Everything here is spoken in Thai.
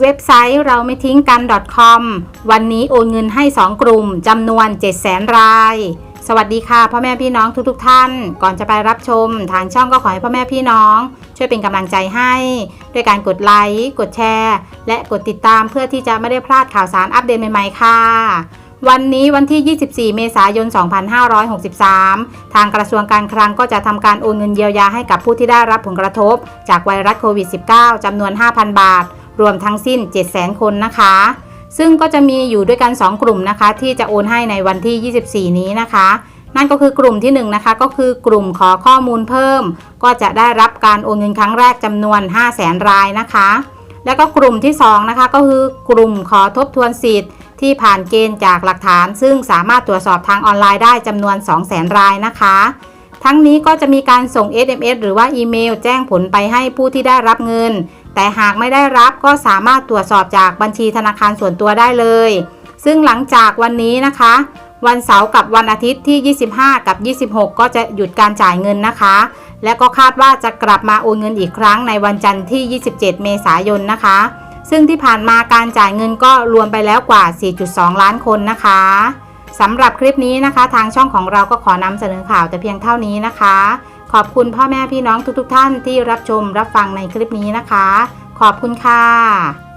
เว็บไซต์เราไม่ทิ้งกัน .com วันนี้โอนเงินให้ 2 กลุ่มจำนวน 700,000 ราย สวัสดีค่ะพ่อแม่พี่น้องทุกๆทท่าน ก่อนจะไปรับชม ทางช่องก็ขอให้พ่อแม่พี่น้อง ช่วยเป็นกำลังใจให้ ด้วยการกดไลค์ กดแชร์ และกดติดตามเพื่อที่จะไม่ได้พลาดข่าวสารอัปเดตใหม่ๆ ค่ะ วันนี้วันที่ 24 เมษายน 2563 ทางกระทรวงการคลังก็จะทำการโอนเงินเยียวยาให้กับผู้ที่ได้รับผลกระทบ จากไวรัสโควิด -19 จำนวน 5,000 บาท รวมทั้งสิ้น 700,000 คนนะคะ ซึ่งก็จะมีอยู่ด้วยกัน 2 กลุ่มนะคะ ที่จะโอนให้ในวันที่ 24 นี้นะคะ นั่นก็คือกลุ่มที่1นะคะก็คือกลุ่มขอข้อมูลเพิ่ม ก็จะได้รับการโอนเงินครั้งแรกจำนวน 500,000 รายนะคะ แล้วก็กลุ่มที่2นะคะก็คือกลุ่มขอทบทวนสิทธิ์ ที่ผ่านเกณฑ์จากหลักฐาน ซึ่งสามารถตรวจสอบทางออนไลน์ได้จำนวน 200,000 รายนะคะ ทั้งนี้ก็จะมีการส่ง SMS หรือว่าอีเมล แจ้งผลไปให้ผู้ที่ได้รับเงิน แต่หากไม่ได้รับก็สามารถตรวจสอบจากบัญชีธนาคารส่วนตัวได้เลย ซึ่งหลังจากวันนี้นะคะ วันเสาร์กับวันอาทิตย์ที่ 25 กับ 26 ก็จะหยุดการจ่ายเงินนะคะ และก็คาดว่าจะกลับมาโอนเงินอีกครั้งในวันจันทร์ที่ 27 เมษายนนะคะ ซึ่งที่ผ่านมาการจ่ายเงินก็รวมไปแล้วกว่า 4.2 ล้านคนนะคะสำหรับคลิปนี้นะคะ ทางช่องของเราก็ขอนำเสนอข่าวแต่เพียงเท่านี้นะคะ ขอบคุณพ่อแม่พี่น้องทุกๆทท่านที่รับชมรับฟังในคลิปนี้นะคะ ขอบคุณค่ะ